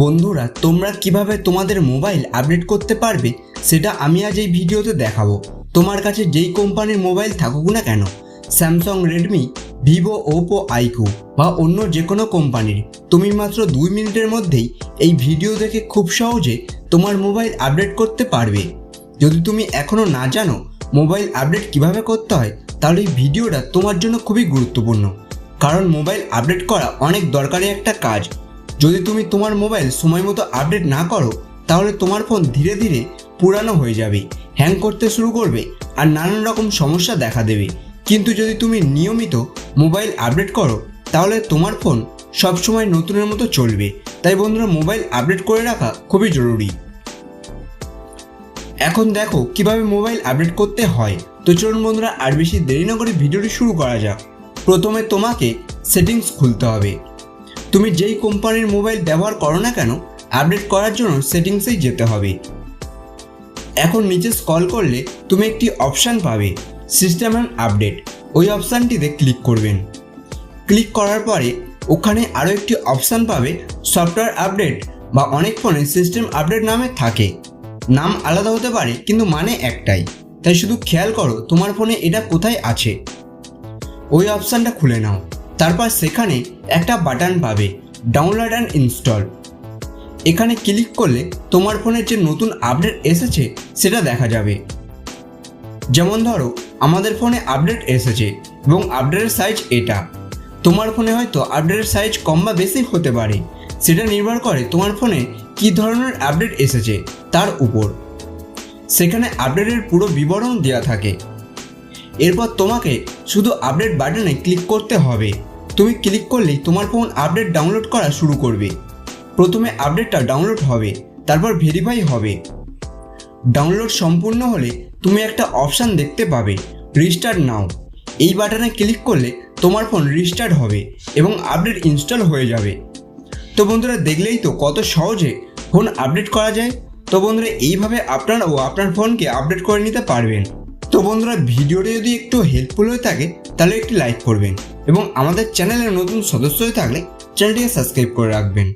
বন্ধুরা, তোমরা কীভাবে তোমাদের মোবাইল আপডেট করতে পারবে সেটা আমি আজ এই ভিডিওতে দেখাবো। তোমার কাছে যেই কোম্পানির মোবাইল থাকুক না কেন Samsung Redmi Vivo Oppo iQOO বা অন্য যে কোনো কোম্পানির, তুমি মাত্র দুই মিনিটের মধ্যেই এই ভিডিও দেখে খুব সহজে তোমার মোবাইল আপডেট করতে পারবে। যদি তুমি এখনও না জানো মোবাইল আপডেট কীভাবে করতে হয়, তাহলে এই ভিডিওটা তোমার জন্য খুবই গুরুত্বপূর্ণ। কারণ মোবাইল আপডেট করা অনেক দরকারি একটা কাজ। যদি তুমি তোমার মোবাইল সময় মতো আপডেট না করো, তাহলে তোমার ফোন ধীরে ধীরে পুরানো হয়ে যাবে, হ্যাং করতে শুরু করবে আর নানান রকম সমস্যা দেখা দেবে। কিন্তু যদি তুমি নিয়মিত মোবাইল আপডেট করো, তাহলে তোমার ফোন সবসময় নতুনের মতো চলবে। তাই বন্ধুরা, মোবাইল আপডেট করে রাখা খুবই জরুরি। এখন দেখো কীভাবে মোবাইল আপডেট করতে হয়। তো চলুন বন্ধুরা, আর বেশি দেরি না করে ভিডিওটি শুরু করা যাক। প্রথমে তোমাকে সেটিংস খুলতে হবে। তুমি যেই কোম্পানির মোবাইল ব্যবহার করো না কেন আপডেট করার জন্য সেটিংসেই যেতে হবে। এখন নিচে স্ক্রল করলে তুমি একটি অপশান পাবে সিস্টেম অ্যান্ড আপডেট ওই অপশানটিতে ক্লিক করবেন। ক্লিক করার পরে ওখানে আরও একটি অপশান পাবে সফটওয়্যার আপডেট বা অনেক ফোনে সিস্টেম আপডেট নামে থাকে। নাম আলাদা হতে পারে, কিন্তু মানে একটাই। তাই শুধু খেয়াল করো তোমার ফোনে এটা কোথায় আছে। ওই অপশানটা খুলে নাও। তারপর সেখানে একটা বাটন পাবে ডাউনলোড অ্যান্ড ইনস্টল এখানে ক্লিক করলে তোমার ফোনের যে নতুন আপডেট এসেছে, সেটা দেখা যাবে। যেমন ধরো, আমাদের ফোনে আপডেট এসেছে এবং আপডেটের সাইজ এটা। তোমার ফোনে হয়তো আপডেটের সাইজ কম বা বেশি হতে পারে। সেটা নির্ভর করে তোমার ফোনে কী ধরনের আপডেট এসেছে তার উপর। সেখানে আপডেটের পুরো বিবরণ দেওয়া থাকে। এরপর তোমাকে শুধু আপডেট বাটনে ক্লিক করতে হবে। তুমি ক্লিক করলেই তোমার ফোন আপডেট ডাউনলোড করা শুরু করবে। প্রথমে আপডেটটা ডাউনলোড হবে, তারপর ভেরিফাই হবে। ডাউনলোড সম্পূর্ণ হলে তুমি একটা অপশান দেখতে পাবে রিস্টার্ট নাও এই বাটনে ক্লিক করলে তোমার ফোন রিস্টার্ট হবে এবং আপডেট ইনস্টল হয়ে যাবে। তো বন্ধুরা দেখলেই তো কত সহজে ফোন আপডেট করা যায়। তো বন্ধুরা এইভাবে আপনারাও আপনার ফোনকে আপডেট করে নিতে পারবেন। তো বন্ধুরা ভিডিওটি যদি একটু হেল্পফুল হয়ে থাকে, তাহলে একটি লাইক করবেন। এবং আমাদের চ্যানেলে নতুন সদস্য হয়ে থাকলে চ্যানেলটিকে সাবস্ক্রাইব করে রাখবেন।